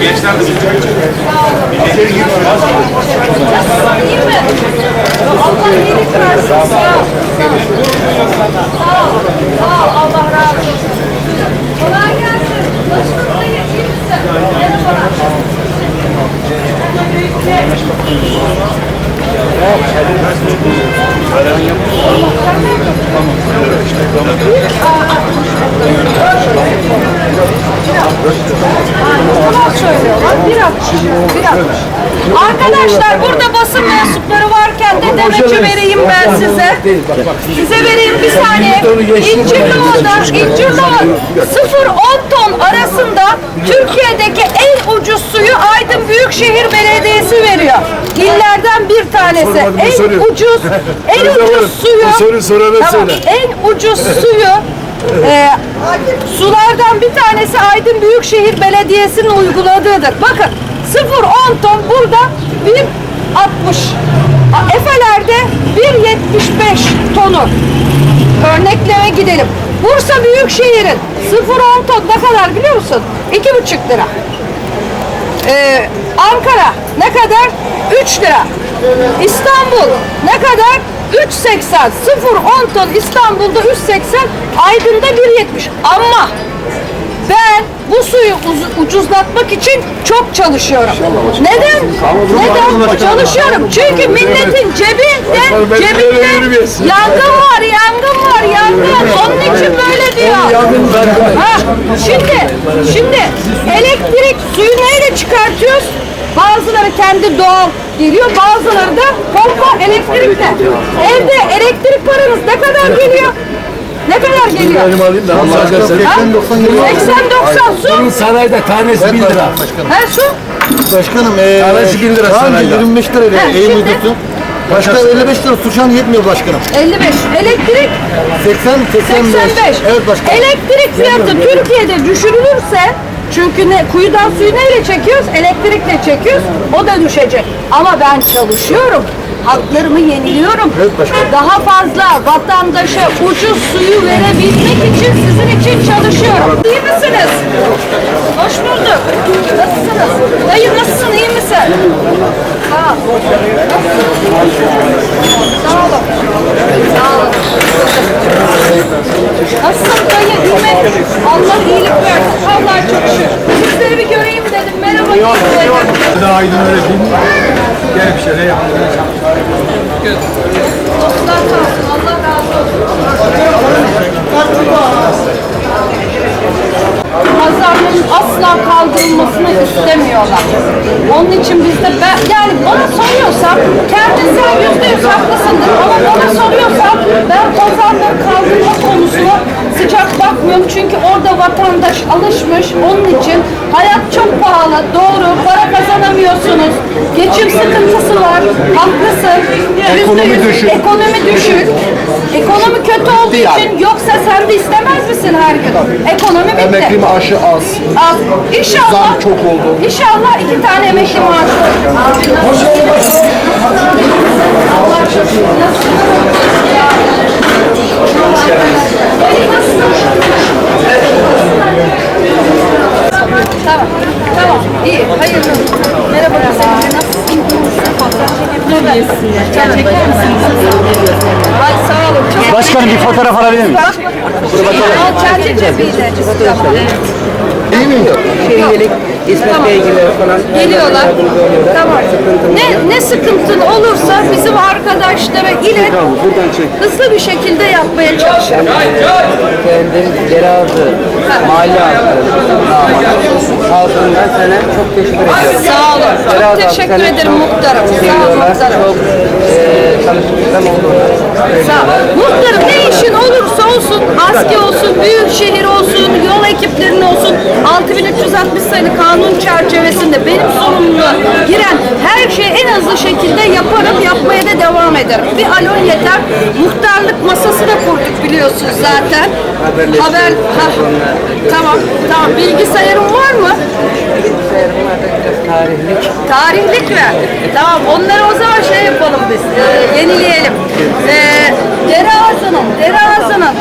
Gençler de İyi mi? Allah iyilik versin. Sağ ol. Sağ ol. Sağ ol. Allah razı olsun. Kolay gelsin. Başınızda iyi misin? Merhabalar. Yalan söylüyorlar. Bir atış. Arkadaşlar burada basın mensupları varken de demeci vereyim ben size. Size vereyim bir saniye. İncirlova'da, İncirlova 0-10 ton arasında Türkiye'deki en ucuz suyu Aydın Büyükşehir Belediyesi veriyor. İllerden bir tanesi. En ucuz, en ucuz suyu. sorana söyle. En ucuz suyu e, sulardan bir tanesi Aydın Büyükşehir Belediyesi'nin uyguladığıdır. Bakın 0-10 ton burada 1.60. A- Efeler'de 1.75 tonu. Örnekleme gidelim. Bursa Büyükşehir'in 0-10 ton ne kadar biliyor musun? 2,5 lira. Ee, Ankara ne kadar? 3 lira. İstanbul ne kadar? 3.80. 0-10 ton İstanbul'da 3.80, Aydın'da 1.70. Ama ben bu suyu uz- ucuzlatmak için çok çalışıyorum. Neden? Neden? Çalışıyorum. Çünkü milletin cebinde, ben cebinde yangın var, yangın var, yangın. Onun için böyle diyor. Ha, şimdi, şimdi elektrik suyu neyle çıkartıyoruz? Bazıları kendi doğal geliyor, bazıları da pompa elektrikle. Evde elektrik paranız ne kadar geliyor? Ne kadar geliyor? Benim alayım da Allah aşkına. Ha? 80-90 su. Sarayda tanesi 1 lira. Ha su? Başkanım eee Tanesi bin lira daha önce sarayda. 25 liraydı Ha, eğim şimdi? uydusu. Başka 55 lira su şu an yetmiyor başkanım. 55. Elektrik 80 85. 85. Evet başkanım. Elektrik fiyatı Türkiye'de düşürülürse çünkü ne, kuyudan suyu neyle çekiyoruz? Elektrikle çekiyoruz. O da düşecek. Ama ben çalışıyorum. Haklarımı yeniliyorum. Daha fazla vatandaşa ucuz suyu verebilmek için sizin için çalışıyorum. İyi misiniz? Hoş bulduk. Nasılsınız? Dayı nasılsın? İyi misin? Sağ ol. Sağ olun. Sağ olun. Nasılsın dayı? Mi? Allah iyilik versin. Vallahi çok şükür. Sizleri bir göreyim dedim. Merhaba. iyi misin? Daha aydın öyle mi? Gel bir şeyler yap. Dostlar sağ olsun. Allah razı olsun. Pazarların asla kaldırılmasını istemiyorlar. Onun için biz de ben, yani bana soruyorsan kendin sen yüzde yüz haklısındır ama bana soruyorsan ben pazarları kaldırma konusuna sıcak bakmıyorum. Çünkü orada vatandaş alışmış. Onun için hayat çok pahalı. Doğru. Para kazanamıyorsunuz. Geçim sıkıntısı var. Haklısın. Ekonomi yüz düşük. Ekonomi düşük. Ekonomi kötü olduğu yani. için yoksa sen de istemez misin her gün? Ekonomi bitti. Emekli maaşı az. Az. İnşallah. Zam çok oldu. İnşallah iki tane emekli maaşı olur. Allah şükür. Dayı nasılsın? Tamam. Tamam. İyi. Hayırlı. Merhaba. Nasılsın? Çok iyisin. Çay çeker misiniz? Ay sağ olun. Çok Başkanım bir fotoğraf alabilir miyim? Kendi cebiyle. Tamam. Şimdilik İsmet Tamam. Bey gibi falan Geliyorlar. Tamam. Ne, ne sıkıntın olursa bizim arkadaşlara ilet. Hızlı bir şekilde yapmaya çalışalım. kendim Derazı mahalle halkından sana çok teşekkür ederim. Sağ olun. Çok teşekkür ederim muhtarım. Sağ olun muhtarım. Olduğunu Sağ ol. Muhtarım ne işin olursa olsun, ASKİ olsun, büyük şehir olsun, yol ekiplerinin olsun, 6360 sayılı kanun çerçevesinde benim sorumluluğa giren her şeyi en hızlı şekilde yaparım, yapmaya da devam ederim. Bir alon yeter. Muhtarlık masası da kurduk biliyorsunuz zaten. Haber, ha, tamam, tamam. Bilgisayarın var mı? Bilgisayarım var tarihlik. Tarihlik mi? Tamam onları o zaman şey yapalım biz. e, yenileyelim. E, dere ağzının, dere ağzının,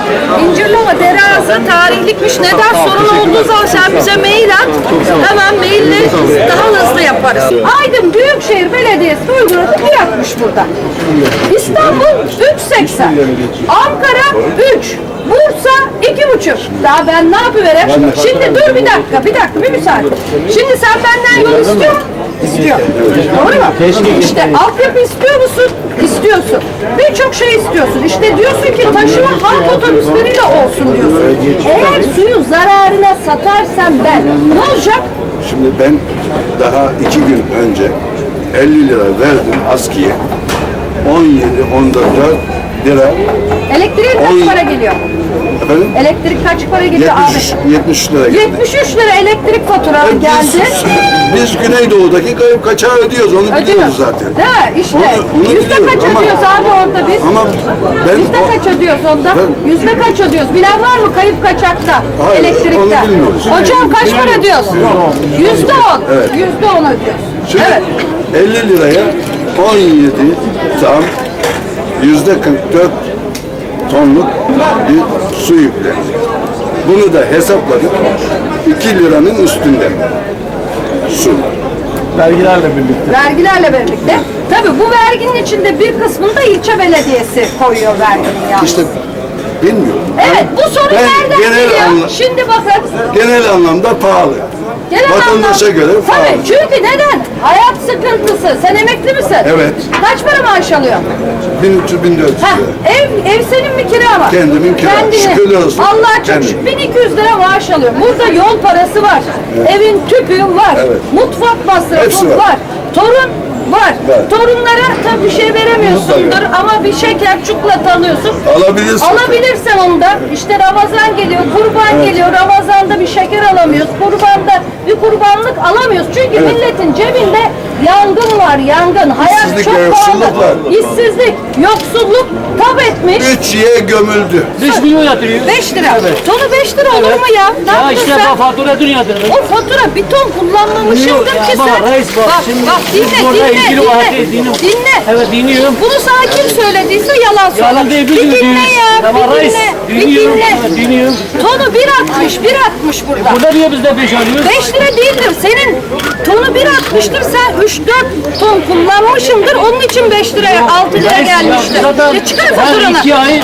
incirlama dere ağzı tarihlikmiş. Neden sorun olduğu zaman sen bize mail at. Hemen maille daha hızlı yaparız. Aydın Büyükşehir Belediyesi uyguladı fiyatmış burada. İstanbul 3.80. Ankara 3. Bursa iki buçuk. Daha ben ne yapıverem? Şimdi dur bir dakika, bir dakika, bir müsaade. Şimdi sen benden yol istiyor musun? İstiyor. Doğru mu? İşte altyapı istiyor musun? İstiyorsun. Birçok şey istiyorsun. İşte diyorsun ki taşıma halk otobüsleriyle olsun diyorsun. Eğer suyu zararına satarsam ben ne olacak? Şimdi ben daha iki gün önce 50 lira verdim askiye. 17-14 lira Elektriğe kaç para geliyor? efendim Elektrik kaç para geliyor 73, abi? 73 lira geldi. 73 lira elektrik faturaları Biz, geldi. biz Güneydoğu'daki kayıp kaçağı ödüyoruz onu Ödüyoruz. biliyoruz zaten. Değil mi? İşte Onu- onu yüzde biliyorum kaç ama- ödüyoruz abi orada biz? Ama ben Yüzde o- kaç ödüyoruz onda? Ben- Yüzde kaç ödüyoruz? Bilen var mı kayıp kaçakta? Hayır, elektrikte. onu bilmiyoruz. Hocam kaç para ödüyoruz? Yüzde on. Yüzde on ödüyoruz. Şimdi Evet. 50 liraya 17 tam yüzde 44 tonluk bir su yüklendi. Bunu da hesapladık. 2 liranın üstünde su. Vergilerle birlikte. Vergilerle birlikte. Tabii bu verginin içinde bir kısmını da ilçe belediyesi koyuyor verginin ya. İşte bilmiyorum. Evet bu soru Ben nereden genel geliyor? anla- Şimdi bakın. Genel anlamda pahalı. Genel Vatandaşa anlamda- göre pahalı. Tabii çünkü neden? Hayat sıkıntısı. Sen emekli misin? Evet. Kaç para maaş alıyorsun? 1300-1400 Ha, lira. ev, ev senin mi kira mı? Kendimin kira. Şükürler olsun. Allah çok Kendim. şükür 1200 lira maaş alıyor. Burada yol parası var. Evin tüpü var. Evet. Mutfak masrafı Hepsi var. var. Torun var. Var. Torunlara tabii bir şey veremiyorsundur ama bir şeker çikolata alıyorsun. Alabilirsin. Alabilirsen onu da işte Ramazan geliyor, kurban geliyor. Ramazan'da bir şeker alamıyoruz. Kurbanda bir kurbanlık alamıyoruz. Çünkü milletin cebinde yangın var, yangın. Hayat İşsizlik çok yoksulluk pahalı. var. İşsizlik, yoksulluk tab etmiş. 3 ye gömüldü. 5 milyon yatırıyor. 5 lira. Tonu 5 lira olur mu ya? Ne Ya yaptın işte sen? bak fatura dün yatırdı. O fatura bir ton kullanmamışımdır Ya ki bak, sen. reis bak, bak, şimdi bak biz dinle, burada dinle, ilgili dinle, dinliyor. dinle. Evet dinliyorum. Bunu sana kim söylediyse yalan söyle. Yalan değil bir dinle diyoruz. ya, Ama bir reis dinle, bir dinliyorum. dinle. Evet, dinliyorum. Tonu 1.60, 1.60 burada. Burada niye biz de 5 alıyoruz? 5 lira değildir. Senin tonu 1.60'tır. Sen 3-4 ton kullanmışsındır. Onun için 5 liraya 6 lira gelmiştir. Ya çıkar faturanı.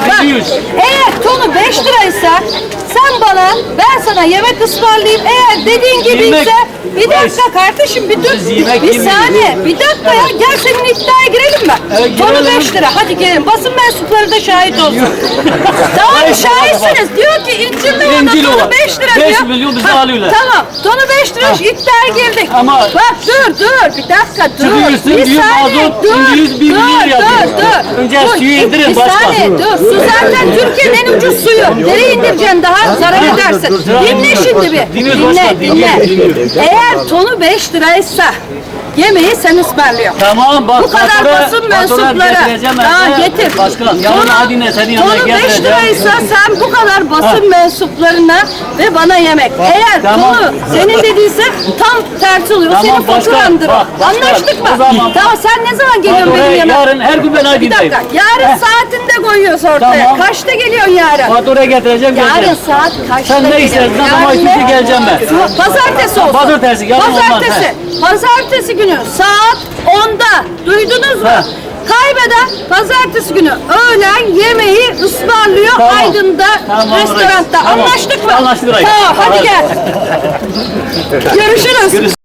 Bak. Eğer tonu 5 liraysa sen bana ben sana yemek ısmarlayayım. Eğer dediğin gibi Yemek- ise bir dakika kardeşim bir dur. Bir saniye. Bir dakika ya. Gel senin iddiaya girelim mi? Evet, tonu girelim. 5 lira. Hadi gelin. Basın mensupları da şahit olsun. tamam şahitsiniz. Diyor ki İncirliova'da İncirliova. tonu 5 lira diyor. milyon bize Ha, alıyorlar. Tamam. Tonu 5 lira iddiaya girdik. Ama- Bak dur dur bir dakika dur. Çıkıyorsun, bir diyor, saniye mazot, dur. yüz bir dur, milyar dur yapıyor. dur. Önce Dur, suyu bir- indirin Bir başkan. saniye dur. Su zaten Türkiye'nin en ucuz suyu. Nereye indireceksin daha? Zarar edersin. Dinle şimdi bir. Dinle dinle. Eğer tonu 5 liraysa yemeği sen ısmarlıyorsun. Tamam bak Bu kadar basın mensupları. getireceğim ben Ha, de. getir. Başkan yarın Adine senin yanına 5 getireceğim. liraysa sen bu kadar basın mensuplarına ve bana yemek. Eğer tamam. tonu senin dediyse tam tersi oluyor. Tamam, senin başkan, faturandır. bak, başkan, Anlaştık mı? o zaman- Tamam sen ne zaman geliyorsun Faturayı benim yanıma? yarın her gün ben Bir Adine'deyim. dakika. Yarın saatinde koyuyoruz ortaya. Tamam. Kaçta geliyorsun yarın? Fatura getireceğim Yarın geleceğim. saat kaçta Sen ne geliyorsun? istersin? Ne zaman Yarın istiyorsun ne? geleceğim ben. Pazartesi olsun. Pazartesi, yarın olmaz, Pazartesi. Pazartesi günü saat 10'da. Duydunuz mu? He. Kaybeden pazartesi günü öğlen yemeği ısmarlıyor Tamam. Aydın'da Tamam, restoranda. Anlaştık mı? Anlaştık. Tamam hadi gel. Görüşürüz.